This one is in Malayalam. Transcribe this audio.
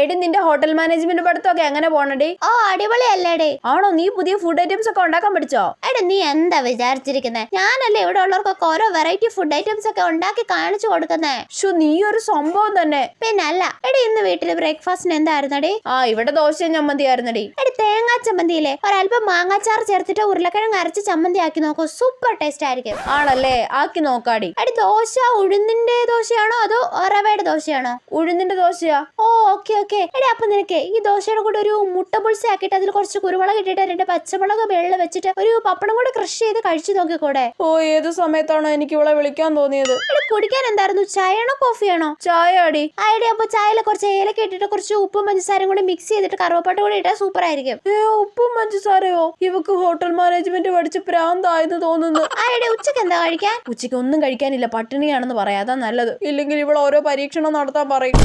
എടി നിന്റെ ഹോട്ടൽ മാനേജ്മെന്റ് പഠിത്തമൊക്കെ എങ്ങനെ പോണടി? ഓ അടിപൊളിയല്ലേടി. ആണോ നീ പുതിയ ഫുഡ് ഐറ്റംസ് ഒക്കെ ഉണ്ടാക്കാൻ പഠിച്ചോ? എടി നീ എന്താ വിചാരിച്ചിരിക്കുന്നത് ഞാനല്ലേ ഇവിടെ ഉള്ളവർക്കൊക്കെ ഓരോ വെറൈറ്റി ഫുഡ് ഐറ്റംസ് ഒക്കെ ഉണ്ടാക്കി കാണിച്ചു കൊടുക്കുന്നേ. ഷു നീ ഒരു സംഭവം തന്നെ. പിന്നെ അല്ല എടി ഇന്ന് വീട്ടിൽ ബ്രേക്ക്ഫാസ്റ്റിന് എന്തായിരുന്നടി? ആ ഇവിടെ ദോശയും ചമ്മന്തി ആയിരുന്നടി. എടി തേങ്ങാ ചമ്മന്തിയിലെ ഒരല്പം മാങ്ങാച്ചാർ ചേർത്തിട്ട് ഉരുളക്കിഴങ്ങ് അരച്ച് ചമ്മന്തി ആക്കി നോക്കൂ. സൂപ്പർ ടേസ്റ്റ് ആയിരിക്കും. ആണല്ലേ? ആക്കി നോക്കാടി. അടി ദോശ ഉഴുന്നിന്റെ ദോശയാണോ അതോ റവയുടെ ദോശയാണോ? ഉഴുന്നിന്റെ ദോശയാ. ഓ ഓക്കെ ഓക്കെ. എടി അപ്പൊ നിനക്ക് ഈ ദോശയുടെ കൂടെ ഒരു മുട്ട പുളിസ ആക്കിയിട്ട് അതിൽ കുറച്ച് കുരുമുളക് ഇട്ടിട്ട് രണ്ട് പച്ചമുളക് വെള്ളം വെച്ചിട്ട് ഒരു പപ്പടം കൂടെ കൃഷി ചെയ്ത് കഴിച്ചു നോക്കിക്കൂടെ. ഓ ഏത് സമയത്താണോ എനിക്ക് ഇവിടെ വിളിക്കാൻ തോന്നിയത്? കുടിക്കാൻ എന്തായിരുന്നു? ചായയാണോ കോഫിയാണോ? ചായ അടി ഐഡിയ അപ്പൊ ചായയിൽ കുറച്ച് ഏലക്ക ഇട്ടിട്ട് കുറച്ച് ഉപ്പും പഞ്ചസാരയും കൂടി മിക്സ് ചെയ്തിട്ട് കറുവപ്പട്ട കൂടി ഇട്ടാൽ സൂപ്പർ ആയിരിക്കും ഏ ഉപ്പും പഞ്ചസാരയോ ഇവക്ക് ഹോട്ടൽ മാനേജ്മെന്റ് പഠിച്ച് പ്രാന്തായെന്ന് തോന്നുന്നു. ഐഡിയ ഉച്ചയ്ക്ക് എന്താ കഴിക്കാൻ? ഉച്ചയ്ക്ക് ഒന്നും കഴിക്കാനില്ല. പട്ടിണിയാണെന്ന് പറയാതാ നല്ലത്. ഇല്ലെങ്കിൽ ഇവൾ ഓരോ പരീക്ഷണം നടത്താൻ പറയും.